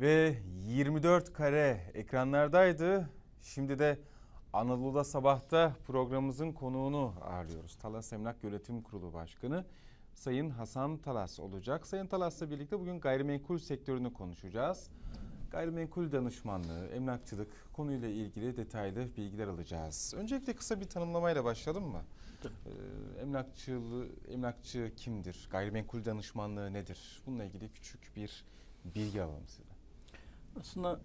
Ve 24 kare ekranlardaydı. Şimdi de Anadolu'da Sabah'ta programımızın konuğunu ağırlıyoruz. Talas Emlak Yönetim Kurulu Başkanı Sayın Hasan Talas olacak. Sayın Talas'la birlikte bugün gayrimenkul sektörünü konuşacağız. Gayrimenkul danışmanlığı, emlakçılık konuyla ilgili detaylı bilgiler alacağız. Öncelikle kısa bir tanımlamayla başlayalım mı? Ee, emlakçılığı, emlakçı kimdir? Gayrimenkul danışmanlığı nedir? Bununla ilgili küçük bir bilgi alalım sizden. Aslında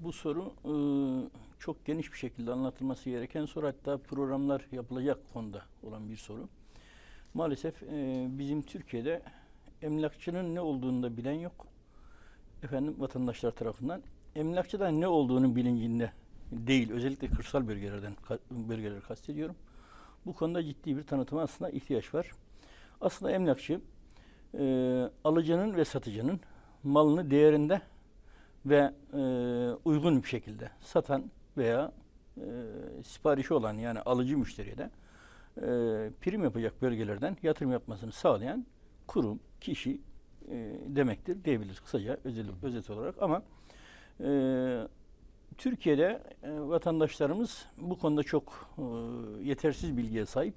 bu soru e, çok geniş bir şekilde anlatılması gereken soru. Hatta programlar yapılacak konuda olan bir soru. Maalesef e, bizim Türkiye'de emlakçının ne olduğunu da bilen yok. Efendim vatandaşlar tarafından emlakçıdan ne olduğunu bilincinde değil. Özellikle kırsal bölgelerden bölgeleri kastediyorum. Bu konuda ciddi bir tanıtıma aslında ihtiyaç var. Aslında emlakçı e, alıcının ve satıcının malını değerinde ve e, uygun bir şekilde satan veya e, siparişi olan yani alıcı müşteriye de e, prim yapacak bölgelerden yatırım yapmasını sağlayan kurum, kişi e, demektir diyebiliriz. Kısaca özet, özet olarak. Ama e, Türkiye'de e, vatandaşlarımız bu konuda çok e, yetersiz bilgiye sahip.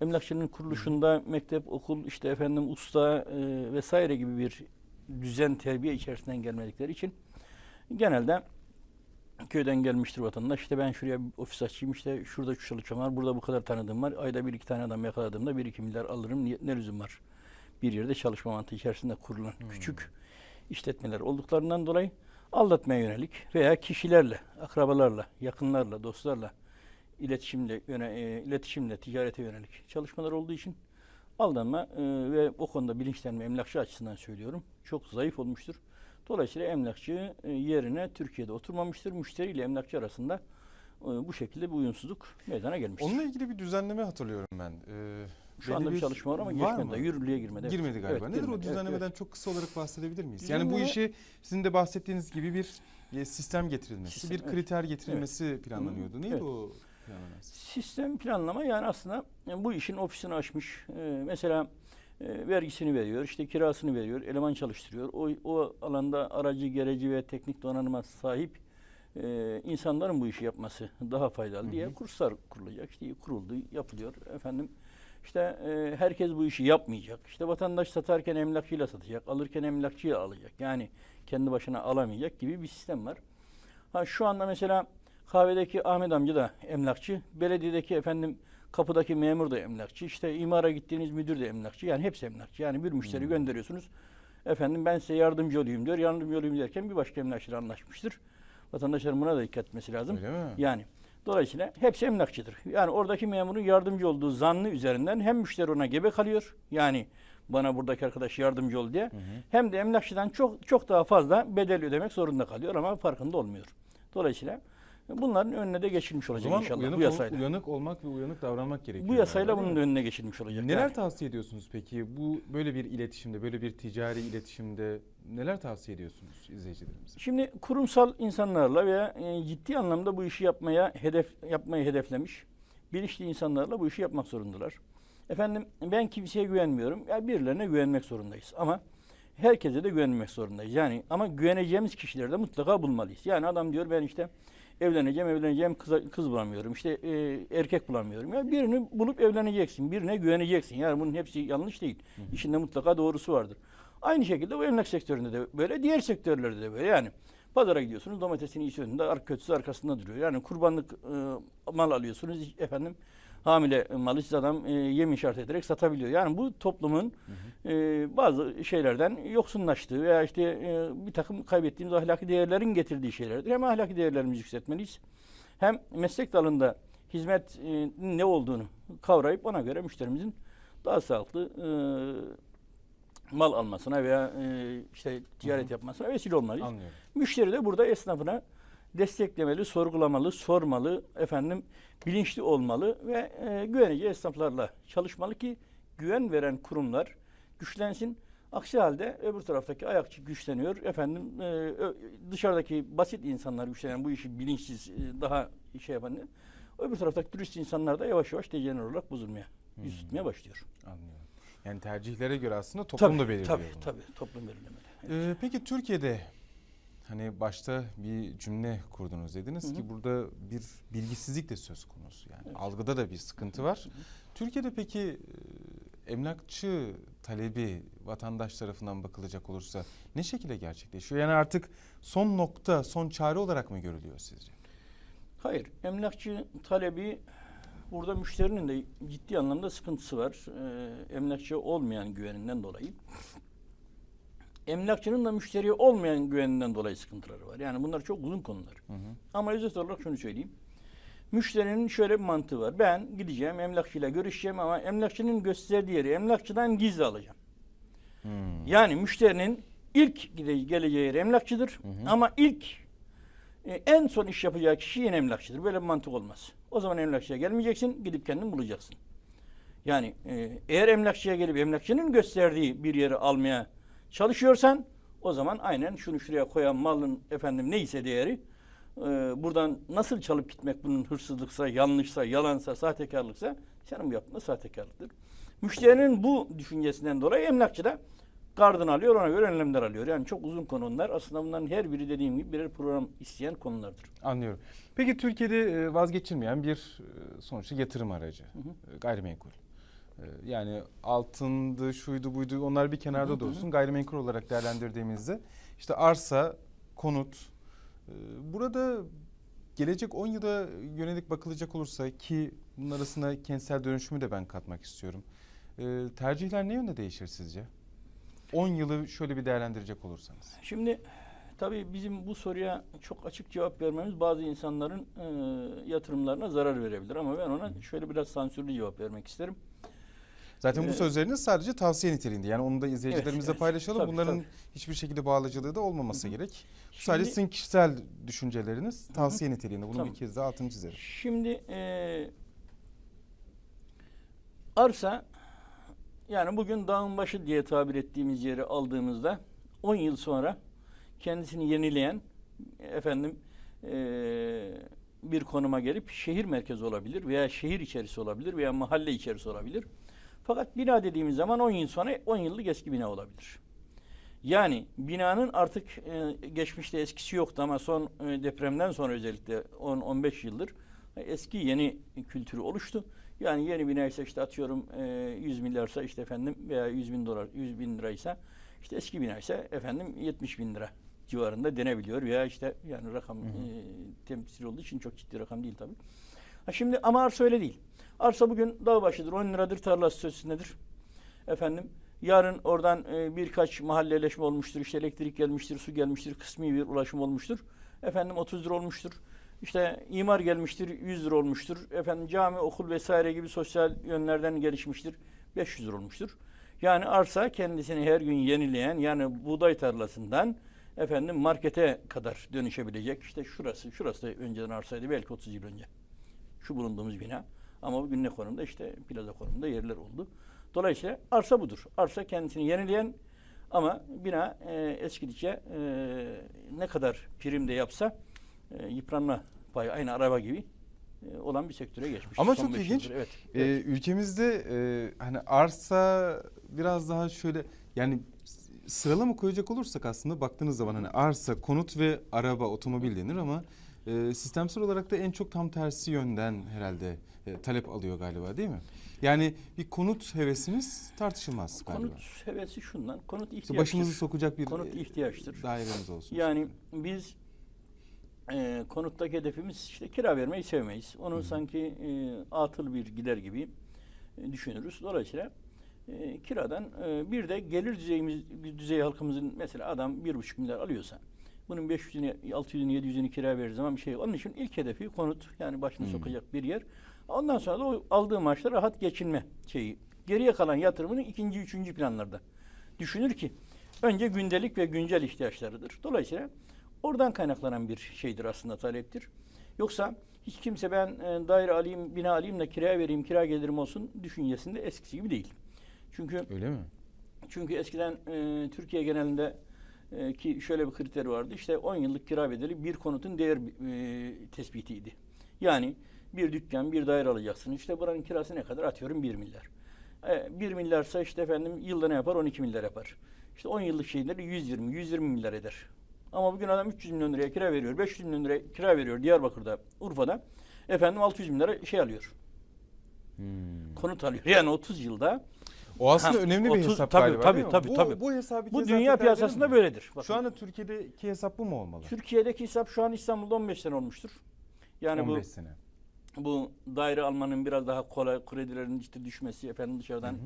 Emlakçının kuruluşunda mektep, okul, işte efendim usta e, vesaire gibi bir düzen, terbiye içerisinden gelmedikleri için genelde köyden gelmiştir vatandaş. İşte ben şuraya bir ofis açayım, işte şurada şu çalışan var, burada bu kadar tanıdığım var. Ayda bir iki tane adam yakaladığımda bir iki milyar alırım. Niye- Ne lüzum var? Bir yerde çalışma mantığı içerisinde kurulan küçük işletmeler olduklarından dolayı aldatmaya yönelik veya kişilerle, akrabalarla, yakınlarla, dostlarla iletişimle, yöne, e, iletişimle, ticarete yönelik çalışmalar olduğu için aldanma e, ve o konuda bilinçlenme emlakçı açısından söylüyorum çok zayıf olmuştur. Dolayısıyla emlakçı e, yerine Türkiye'de oturmamıştır. Müşteri ile emlakçı arasında e, bu şekilde bir uyumsuzluk meydana gelmiştir. Onunla ilgili bir düzenleme hatırlıyorum ben. Ee, Şu anda bir çalışma var ama geçmedi. mı? Yürürlüğe girmedi. evet. Girmedi galiba. Evet, Nedir o girmedi. Evet, düzenlemeden evet. çok kısa olarak bahsedebilir miyiz? Yani bu işi sizin de bahsettiğiniz gibi bir e, sistem getirilmesi, Sistem, bir evet. kriter getirilmesi planlanıyordu. Neydi Evet. o planlaması? Sistem planlama yani aslında bu işin ofisini açmış. E, mesela e, vergisini veriyor, işte kirasını veriyor, eleman çalıştırıyor. O, o alanda aracı, gereci ve teknik donanıma sahip e, insanların bu işi yapması daha faydalı Hı diye hı. kurslar kurulacak. İşte kuruldu, yapılıyor. Efendim işte e, herkes bu işi yapmayacak. İşte vatandaş satarken emlakçıyla satacak, alırken emlakçıyla alacak. Yani kendi başına alamayacak gibi bir sistem var. Ha şu anda mesela kahvedeki Ahmet amca da emlakçı, belediyedeki efendim kapıdaki memur da emlakçı, işte imara gittiğiniz müdür de emlakçı. Yani hepsi emlakçı. Yani bir müşteri Hmm. gönderiyorsunuz. Efendim ben size yardımcı olayım diyor. Yardımcı olayım derken bir başka emlakçıyla anlaşmıştır. Vatandaşların buna da dikkat etmesi lazım. Öyle mi? Yani dolayısıyla hepsi emlakçıdır. Yani oradaki memurun yardımcı olduğu zannı üzerinden hem müşteri ona gebe kalıyor. Yani bana buradaki arkadaş yardımcı ol diye. Hı hı. Hem de emlakçıdan çok çok daha fazla bedel ödemek zorunda kalıyor ama farkında olmuyor. Dolayısıyla bunların önüne de geçilmiş olacak zaman inşallah uyanık, bu yasayla. uyanık olmak ve uyanık davranmak gerekiyor. bu yasayla galiba, bunun önüne geçilmiş olacak. Neler Yani tavsiye ediyorsunuz peki? Bu böyle bir iletişimde, böyle bir ticari iletişimde neler tavsiye ediyorsunuz izleyicilerimize? Şimdi kurumsal insanlarla veya e, ciddi anlamda bu işi yapmaya hedef yapmayı hedeflemiş bilinçli insanlarla bu işi yapmak zorundalar. Efendim ben kimseye güvenmiyorum. Ya birilerine güvenmek zorundayız ama herkese de güvenmek zorundayız. Yani ama güveneceğimiz kişileri de mutlaka bulmalıyız. Yani adam diyor ben işte evleneceğim, evleneceğim kız, kız bulamıyorum. İşte e, erkek bulamıyorum. Ya birini bulup evleneceksin. Birine güveneceksin. Yani bunun hepsi yanlış değil. İçinde mutlaka doğrusu vardır. Aynı şekilde bu emlak sektöründe de böyle, diğer sektörlerde de böyle. Yani pazara gidiyorsunuz, domatesin iyisi önünde, kötüsü arkasında duruyor. Yani kurbanlık e, mal alıyorsunuz, efendim hamile malı size adam e, yem işaret ederek satabiliyor. Yani bu toplumun e, bazı şeylerden yoksunlaştığı veya işte e, bir takım kaybettiğimiz ahlaki değerlerin getirdiği şeylerdir. Hem ahlaki değerlerimizi yükseltmeliyiz, hem meslek dalında hizmet e, ne olduğunu kavrayıp ona göre müşterimizin daha sağlıklı e, mal almasına veya e, işte ticaret yapmasına vesile olmalıyız. Anlıyorum. Müşteri de burada esnafına desteklemeli, sorgulamalı, sormalı, efendim bilinçli olmalı ve e, güvenici esnaflarla çalışmalı ki güven veren kurumlar güçlensin. Aksi halde öbür taraftaki ayakçı güçleniyor. Efendim e, dışarıdaki basit insanlar güçlenen bu işi bilinçsiz e, daha şey yapan öbür taraftaki dürüst insanlar da yavaş yavaş dejener olarak bozulmaya, yüz tutmaya başlıyor. Anlıyorum. Yani tercihlere göre aslında toplum da belirliyor. Tabii bunu. tabii toplum belirlemeli. Ee, peki Türkiye'de hani başta bir cümle kurdunuz dediniz Hı hı. ki burada bir bilgisizlik de söz konusu. Yani Evet. algıda da bir sıkıntı var. Türkiye'de peki e, emlakçı talebi vatandaş tarafından bakılacak olursa ne şekilde gerçekleşiyor? Yani artık son nokta, son çare olarak mı görülüyor sizce? Hayır, emlakçı talebi burada müşterinin de ciddi anlamda sıkıntısı var. Ee, emlakçı olmayan güveninden dolayı. Emlakçının da müşteriye olmayan güveninden dolayı sıkıntıları var. Yani bunlar çok uzun konular. Hı hı. Ama özet olarak şunu söyleyeyim. Müşterinin şöyle bir mantığı var. Ben gideceğim emlakçıyla görüşeceğim ama emlakçının gösterdiği yeri emlakçıdan gizli alacağım. Hmm. Yani müşterinin ilk geleceği yer emlakçıdır Hı hı. ama ilk e, en son iş yapacağı kişi yine emlakçıdır. Böyle bir mantık olmaz. O zaman emlakçıya gelmeyeceksin, gidip kendin bulacaksın. Yani e, eğer emlakçıya gelip emlakçının gösterdiği bir yeri almaya çalışıyorsan o zaman aynen şunu şuraya koyan malın efendim neyse değeri e, buradan nasıl çalıp gitmek bunun hırsızlıksa, yanlışsa, yalansa, sahtekarlıksa senin bu sahtekarlıktır. Müşterinin bu düşüncesinden dolayı emlakçı da gardını alıyor ona göre önlemler alıyor. Yani çok uzun konu onlar. Aslında bunların her biri dediğim gibi birer program isteyen konulardır. Anlıyorum. Peki Türkiye'de e, vazgeçilmeyen bir e, sonuçta yatırım aracı, Hı hı. e, gayrimenkul. E, Yani altındı, şuydu, buydu onlar bir kenarda Hı hı, dursun. Gayrimenkul olarak değerlendirdiğimizde işte arsa, konut. e, Burada gelecek 10 yıla yönelik bakılacak olursa ki bunun arasına kentsel dönüşümü de ben katmak istiyorum. E, Tercihler ne yönde değişir sizce? 10 yılı şöyle bir değerlendirecek olursanız. Şimdi tabii bizim bu soruya çok açık cevap vermemiz bazı insanların e, yatırımlarına zarar verebilir. Ama ben ona şöyle biraz sansürlü cevap vermek isterim. Zaten bu Ee, sözleriniz sadece tavsiye niteliğinde. Yani onu da izleyicilerimizle evet. paylaşalım. Tabii, Bunların tabii. hiçbir şekilde bağlacılığı da olmaması Hı hı. gerek. Bu sadece Şimdi- sizin kişisel düşünceleriniz, tavsiye niteliğinde. Bunu Tamam. bir kez daha altını çizerim. Şimdi e, arsa yani bugün dağın başı diye tabir ettiğimiz yeri aldığımızda 10 yıl sonra kendisini yenileyen efendim e, bir konuma gelip şehir merkezi olabilir veya şehir içerisi olabilir veya mahalle içerisi olabilir. Fakat bina dediğimiz zaman 10 yıl sonra 10 yıllık eski bina olabilir. Yani binanın artık e, geçmişte eskisi yoktu ama son e, depremden sonra özellikle 10-15 yıldır e, eski yeni kültürü oluştu. Yani yeni bina ise işte atıyorum e, 100 milyarsa işte efendim veya 100 bin dolar 100 bin liraysa işte eski bina ise efendim 70 bin lira civarında denebiliyor veya işte yani rakam Hı hı. e, temsil olduğu için çok ciddi rakam değil tabii. Ha şimdi ama arsa öyle değil. Arsa bugün dağ başıdır 10 liradır tarlası sözündedir. Efendim yarın oradan e, birkaç mahalleleşme olmuştur. işte elektrik gelmiştir, su gelmiştir, kısmi bir ulaşım olmuştur. Efendim 30 lira olmuştur. İşte imar gelmiştir, 100 lira olmuştur. Efendim cami, okul vesaire gibi sosyal yönlerden gelişmiştir. 500 lira olmuştur. Yani arsa kendisini her gün yenileyen yani buğday tarlasından efendim markete kadar dönüşebilecek. İşte şurası, şurası da önceden arsaydı belki 30 yıl önce. Şu bulunduğumuz bina. Ama bugün ne konumda? İşte plaza konumunda yerler oldu. Dolayısıyla arsa budur. Arsa kendisini yenileyen ama bina e, eskidikçe e, ne kadar prim de yapsa e, yıpranma payı aynı araba gibi e, olan bir sektöre geçmiş. Ama Son çok ilginç. yıldır, Evet. Ee, ülkemizde e, hani arsa biraz daha şöyle yani s- sırala mı koyacak olursak aslında baktığınız zaman hani arsa, konut ve araba, otomobil denir ama e, sistemsel olarak da en çok tam tersi yönden herhalde e, talep alıyor galiba değil mi? Yani bir konut hevesimiz tartışılmaz galiba. Konut hevesi şundan. Konut ihtiyaçtır. başımızı sokacak bir Konut e, ihtiyaçtır. dairemiz olsun. Yani biz e, konuttaki hedefimiz işte kira vermeyi sevmeyiz. Onu Hı sanki e, atıl bir gider gibi e, düşünürüz. Dolayısıyla e, kiradan e, bir de gelir düzeyimiz düzey halkımızın mesela adam bir buçuk milyar alıyorsa bunun 500'ünü, 600'ünü, 700'ünü kira verir zaman bir şey. Onun için ilk hedefi konut yani başını Hı. sokacak bir yer. Ondan sonra da o aldığı maaşla rahat geçinme şeyi. Geriye kalan yatırımını ikinci, üçüncü planlarda düşünür ki önce gündelik ve güncel ihtiyaçlarıdır. Dolayısıyla oradan kaynaklanan bir şeydir aslında taleptir. Yoksa hiç kimse ben e, daire alayım, bina alayım da kiraya vereyim, kira gelirim olsun düşüncesinde eskisi gibi değil. Çünkü Öyle mi? çünkü eskiden e, Türkiye genelinde e, ki şöyle bir kriter vardı. İşte 10 yıllık kira bedeli bir konutun değer e, tespitiydi. Yani bir dükkan, bir daire alacaksın. İşte buranın kirası ne kadar? Atıyorum 1 milyar. E, 1 milyarsa işte efendim yılda ne yapar? 12 milyar yapar. İşte 10 yıllık şeyleri 120, 120 milyar eder. Ama bugün adam 300 milyon liraya kira veriyor, 500 milyon liraya kira veriyor Diyarbakır'da, Urfa'da. Efendim 600 bin lira şey alıyor, Hmm. konut alıyor. Yani 30 yılda O aslında Ha, önemli bir 30 hesap tabii, galiba tabii, değil mi? tabii, bu, tabii. Bu hesabı bu dünya piyasasında mi? böyledir. Bakın, Şu anda Türkiye'deki hesap bu mu olmalı? Türkiye'deki hesap şu an İstanbul'da 15 sene olmuştur. Yani 15 bu sene. Bu daire almanın biraz daha kolay kredilerin işte düşmesi, efendim dışarıdan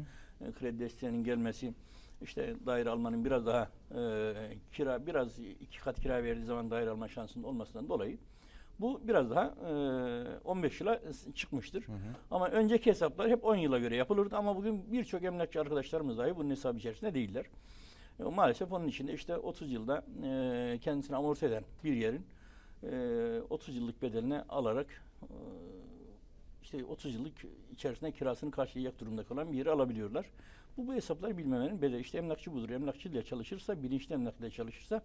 e, kredi desteğinin gelmesi, işte daire almanın biraz daha e, kira biraz iki kat kira verdiği zaman daire alma şansının olmasından dolayı bu biraz daha e, 15 yıla çıkmıştır. Ama önceki hesaplar hep 10 yıla göre yapılırdı ama bugün birçok emlakçı arkadaşlarımız dahi bunun hesabı içerisinde değiller. E, maalesef onun içinde işte 30 yılda e, kendisini amorti eden bir yerin e, 30 yıllık bedelini alarak işte 30 yıllık içerisinde kirasını karşılayacak durumda kalan bir yeri alabiliyorlar. Bu bu hesapları bilmemenin bedeli. İşte emlakçı budur. Emlakçı ile çalışırsa, bilinçli emlak ile çalışırsa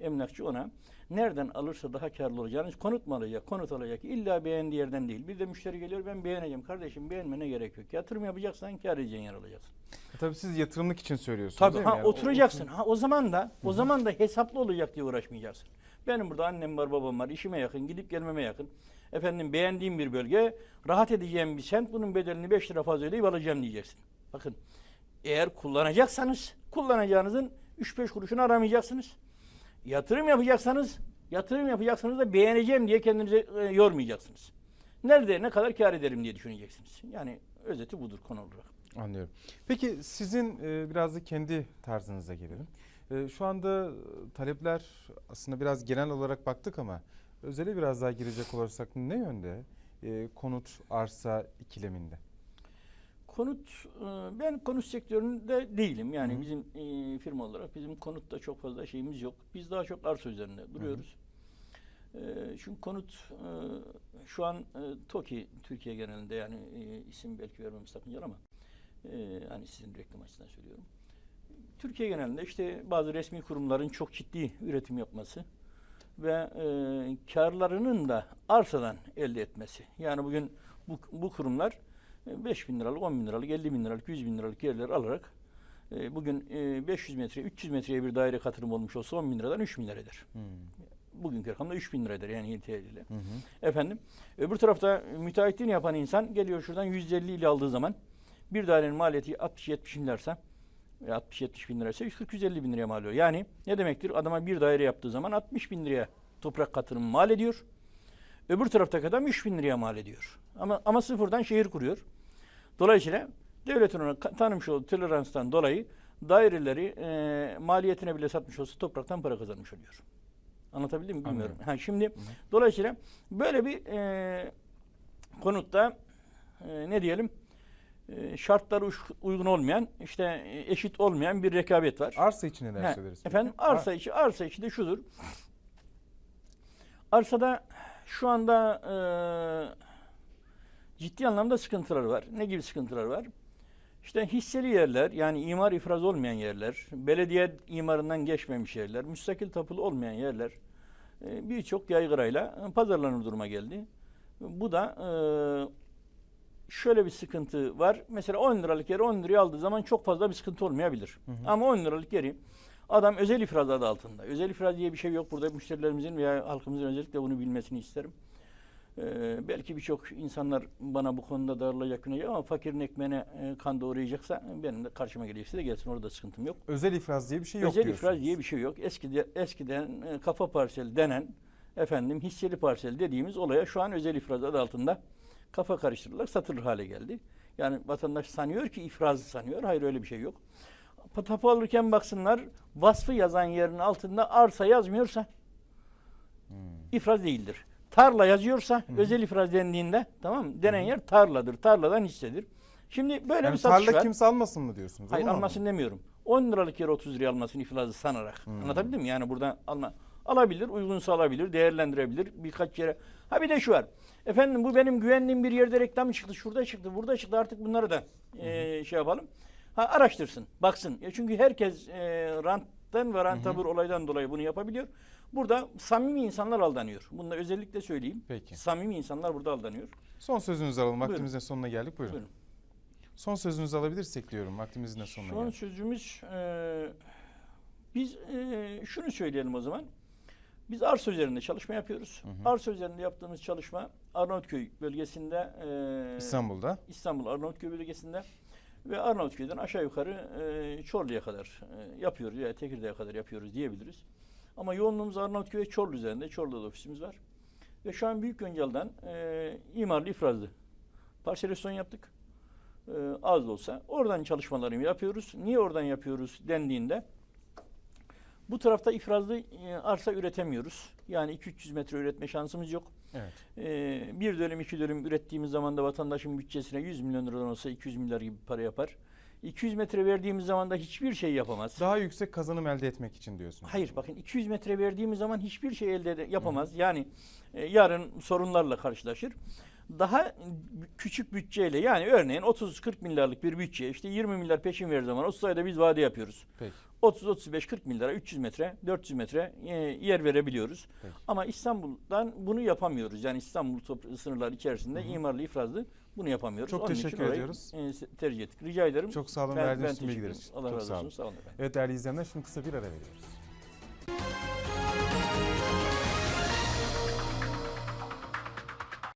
emlakçı ona nereden alırsa daha karlı olacağını konut mu alacak, konut alacak. İlla beğendiği yerden değil. Bir de müşteri geliyor ben beğeneceğim. Kardeşim beğenmene gerek yok. Yatırım yapacaksan kar edeceğin yer alacaksın. E tabii siz yatırımlık için söylüyorsunuz Tabii değil mi? ha Yani o- oturacaksın. Ha o zaman da o zaman da hesaplı olacak diye uğraşmayacaksın. Benim burada annem var, babam var, işime yakın, gidip gelmeme yakın. Efendim beğendiğim bir bölge, rahat edeceğim bir semt, bunun bedelini 5 lira fazla ödeyip alacağım diyeceksin. Bakın eğer kullanacaksanız kullanacağınızın 3-5 kuruşunu aramayacaksınız. Yatırım yapacaksanız yatırım yapacaksanız da beğeneceğim diye kendinizi e, yormayacaksınız. Nerede ne kadar kar ederim diye düşüneceksiniz. Yani özeti budur konu olarak. Anlıyorum. Peki sizin e, biraz da kendi tarzınıza gelelim. E, şu anda e, talepler aslında biraz genel olarak baktık ama özele biraz daha girecek olursak ne yönde? E, konut, arsa ikileminde. Konut, e, ben konut sektöründe değilim. Yani Hı hı. bizim e, firma olarak bizim konutta çok fazla şeyimiz yok. Biz daha çok arsa üzerinde duruyoruz. E, Çünkü konut e, şu an e, TOKİ Türkiye genelinde yani e, isim belki vermem sakıncalı ama e, hani sizin reklam açısından söylüyorum. Türkiye genelinde işte bazı resmi kurumların çok ciddi üretim yapması ve e, karlarının da arsadan elde etmesi. Yani bugün bu, bu kurumlar 5 bin liralık, 10 bin liralık, 50 bin liralık, 100 bin liralık yerler alarak e, bugün e, 500 metre, 300 metreye bir daire katılım olmuş olsa 10 bin liradan 3 bin lira eder. Hmm. Bugünkü rakamda 3 bin lira eder yani yeni TL'yle. Hı hı. Efendim, öbür tarafta müteahhitliğini yapan insan geliyor şuradan 150 ile aldığı zaman bir dairenin maliyeti 60-70 bin liraysa 60-70 bin liraysa 140-150 bin liraya mal oluyor. Yani ne demektir? Adama bir daire yaptığı zaman 60 bin liraya toprak katılımı mal ediyor. Öbür taraftaki adam 3 bin liraya mal ediyor. Ama, ama sıfırdan şehir kuruyor. Dolayısıyla devletin ona tanımış olduğu toleranstan dolayı daireleri e, maliyetine bile satmış olsa topraktan para kazanmış oluyor. Anlatabildim mi bilmiyorum. Ha, şimdi dolayısıyla böyle bir e, konutta e, ne diyelim e, şartları uygun olmayan işte e, eşit olmayan bir rekabet var. Arsa için Ha, söyleriz? peki? Efendim arsa içi arsa içi de şudur. Arsada şu anda e, ciddi anlamda sıkıntılar var. Ne gibi sıkıntılar var? İşte hisseli yerler yani imar ifraz olmayan yerler, belediye imarından geçmemiş yerler, müstakil tapulu olmayan yerler e, birçok yaygırayla pazarlanır duruma geldi. Bu da e, şöyle bir sıkıntı var. Mesela 10 liralık yeri 10 liraya aldığı zaman çok fazla bir sıkıntı olmayabilir. Ama 10 liralık yeri adam özel ifraz adı altında. Özel ifraz diye bir şey yok. Burada müşterilerimizin veya halkımızın özellikle bunu bilmesini isterim. Ee, belki birçok insanlar bana bu konuda darılacak ama fakirin ekmeğine e, kan doğrayacaksa benim de karşıma gelecekse de gelsin orada sıkıntım yok. Özel ifraz diye bir şey yok Özel diyorsunuz. ifraz diye bir şey yok. Eskide, eskiden e, kafa parsel denen efendim hisseli parsel dediğimiz olaya şu an özel ifraz adı altında kafa karıştırırlar satılır hale geldi. Yani vatandaş sanıyor ki ifraz sanıyor. Hayır öyle bir şey yok. Tapu alırken baksınlar vasfı yazan yerin altında arsa yazmıyorsa Hmm. ifraz değildir. Tarla yazıyorsa özel ifraz dendiğinde tamam mı? Denen yer tarladır. Tarladan hissedir. Şimdi böyle Yani bir satış tarla var. kimse almasın mı diyorsunuz? Hayır almasın demiyorum. 10 liralık yere 30 liraya almasını iflazı sanarak. Hmm. Anlatabildim mi? Yani burada alma. Alabilir, uygunsa alabilir, değerlendirebilir birkaç yere. Ha bir de şu var. Efendim bu benim güvendiğim bir yerde reklam çıktı, şurada çıktı, burada çıktı. Artık bunları da eee, şey yapalım. Ha araştırsın, baksın. Ya çünkü herkes eee ranttan ve rantabır olaydan dolayı bunu yapabiliyor. Burada samimi insanlar aldanıyor. Bunu da özellikle söyleyeyim. Peki. Samimi insanlar burada aldanıyor. Son sözünüzü alalım. Buyurun. Vaktimizin sonuna geldik. Buyurun. Buyurun. Son sözünüzü alabilirsek diyorum. Vaktimizin de sonuna Son geldik. sözümüz eee, biz eee, şunu söyleyelim o zaman. Biz arsa üzerinde çalışma yapıyoruz. Hı hı. Arsa üzerinde yaptığımız çalışma Arnavutköy bölgesinde e, İstanbul'da. İstanbul Arnavutköy bölgesinde ve Arnavutköy'den aşağı yukarı e, Çorlu'ya kadar e, yapıyoruz ya Tekirdağ'a kadar yapıyoruz diyebiliriz. Ama yoğunluğumuz Arnavutköy ve Çorlu üzerinde. Çorlu'da ofisimiz var. Ve şu an Büyük Göncel'den e, imarlı ifrazlı parselasyon yaptık. E, az da olsa. Oradan çalışmalarımı yapıyoruz. Niye oradan yapıyoruz dendiğinde bu tarafta ifrazlı e, arsa üretemiyoruz. Yani 2-300 metre üretme şansımız yok. Evet. Ee, bir dönüm iki dönüm ürettiğimiz zaman da vatandaşın bütçesine 100 milyon liradan olsa 200 milyar gibi para yapar. 200 metre verdiğimiz zaman da hiçbir şey yapamaz. Daha yüksek kazanım elde etmek için diyorsunuz. Hayır bakın 200 metre verdiğimiz zaman hiçbir şey elde yapamaz. Yani e, yarın sorunlarla karşılaşır. Daha küçük bütçeyle yani örneğin 30-40 milyarlık bir bütçe işte 20 milyar peşin verdiği zaman 30 ayda biz vade yapıyoruz. Peki. 30-35-40 milyara 300 metre 400 metre e, yer verebiliyoruz. Peki. Ama İstanbul'dan bunu yapamıyoruz. Yani İstanbul sınırları içerisinde Hı hı. imarlı ifrazlı bunu yapamıyoruz. Çok Onun teşekkür orayı, ediyoruz. e, tercih ettik. Rica ederim. Çok sağ olun Ben- verdiğiniz ben bilgiler için. Allah Çok razı sağ olsun. olun. Sağ olun efendim. Evet değerli izleyenler şimdi kısa bir ara veriyoruz.